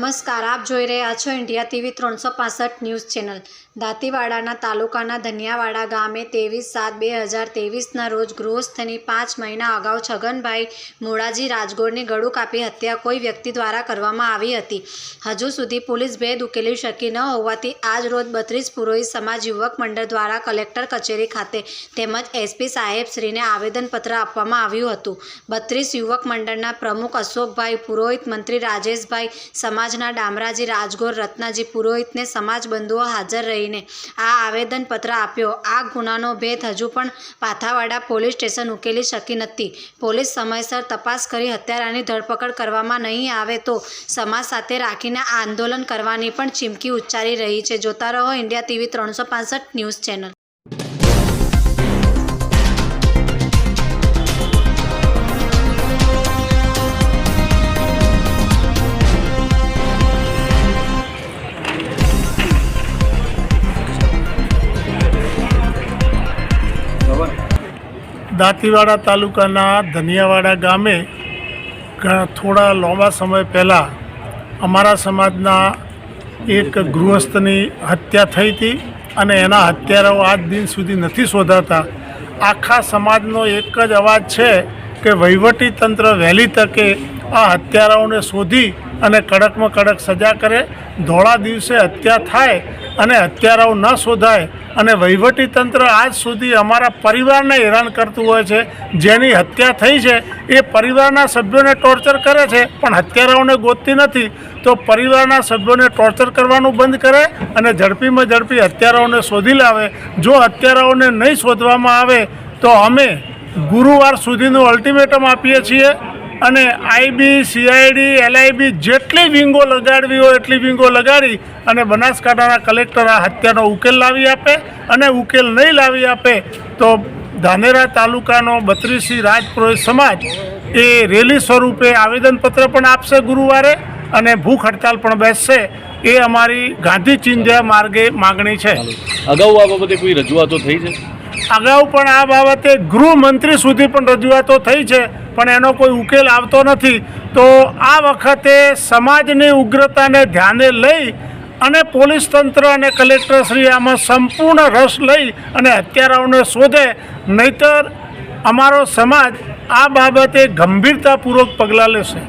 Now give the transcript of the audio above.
નમસ્કાર, આપ જોઈ રહ્યા છો ઇન્ડિયા ટીવી ત્રણસો પાસઠ ન્યૂઝ ચેનલ. દાંતીવાડાના તાલુકાના ધનિયાવાડા ગામે ત્રેવીસ સાત બે હજાર ત્રેવીસના રોજ ગૃહસ્થની પાંચ મહિના અગાઉ છગનભાઈ મોડાજી રાજગોરની ગળું કાપી હત્યા કોઈ વ્યક્તિ દ્વારા કરવામાં આવી હતી. હજુ સુધી પોલીસ ભેદ ઉકેલી શકી ન હોવાથી આજ રોજ બત્રીસ પુરોહિત સમાજ યુવક મંડળ દ્વારા કલેક્ટર કચેરી ખાતે તેમજ એસપી સાહેબશ્રીને આવેદનપત્ર આપવામાં આવ્યું હતું. બત્રીસ યુવક મંડળના પ્રમુખ અશોકભાઈ, પુરોહિત મંત્રી રાજેશભાઈ સમાજના ડામરાજી રાજગોર રત્નાજી પુરોહિતને સમાજ બંધુઓ હાજર રહીને આ આવેદનપત્ર આપ્યો. આ ગુનાનો ભેદ હજુ પણ પાથાવાડા પોલીસ સ્ટેશન ઉકેલી શકી નથી. પોલીસ સમયસર તપાસ કરી હત્યારાની ધરપકડ કરવામાં નહીં આવે તો સમાજ સાથે રાખીને આંદોલન કરવાની પણ ચીમકી ઉચ્ચારી રહી છે. જોતા રહો ઇન્ડિયા ટીવી ત્રણસો ન્યૂઝ ચેનલ. દાંતીવાડા તાલુકાના ધનિયાવાડા ગામે થોડા લાંબા સમય પહેલાં અમારા સમાજના એક ગૃહસ્થની હત્યા થઈ હતી અને એના હત્યારાઓ આજ દિન સુધી નથી શોધાતા. આખા સમાજનો એક જ અવાજ છે કે વહીવટી તંત્ર વહેલી તકે આ હત્યારાઓને શોધી અને કડકમાં કડક સજા કરે, ધોળા દિવસે હત્યા થાય અને હત્યારાઓ ન શોધાય અને વહીવટી તંત્ર આજ સુધી અમારા પરિવારને હેરાન કરતું હોય છે. જેની હત્યા થઈ છે, એ પરિવારના સભ્યોને ટોર્ચર કરે છે, પણ હત્યારાઓને ગોતતી નથી. તો પરિવારના સભ્યોને ટોર્ચર કરવાનું બંધ કરે અને ઝડપીમાં ઝડપી હત્યારાઓને શોધી લાવે. જો હત્યારાઓને નહીં શોધવામાં આવે, તો અમે ગુરુવાર સુધીનું અલ્ટિમેટમ આપીએ છીએ. અને આઈબી સીઆઈડી એલઆઈબી જેટલી વિંગો લગાડવી હોય એટલી વિંગો લગાડી અને બનાસકાંઠાના કલેક્ટર આ હત્યાનો ઉકેલ લાવી આપે અને ઉકેલ નહીં લાવી આપે તો ધાનેરા તાલુકાનો બત્રીસી રાજપુરોહિત સમાજ એ રેલી સ્વરૂપે આવેદનપત્ર પણ આપશે ગુરુવારે અને ભૂખ હડતાલ પણ બેસશે. એ અમારી ગાંધી ચિંધ્યા માર્ગે માગણી છે. અગાઉ આ બાબતે કોઈ રજૂઆતો થઈ છે? અગાઉ પણ આ બાબતે ગૃહમંત્રી સુધી પણ રજૂઆતો થઈ છે, પણ એનો કોઈ ઉકેલ આવતો નથી. તો આ વખતે સમાજની ઉગ્રતાને ધ્યાને લઈ અને પોલીસ તંત્ર અને કલેક્ટરશ્રી આમાં સંપૂર્ણ રસ લઈ અને હત્યારાઓને શોધે, નહીતર અમારો સમાજ આ બાબતે ગંભીરતાપૂર્વક પગલાં લેશે.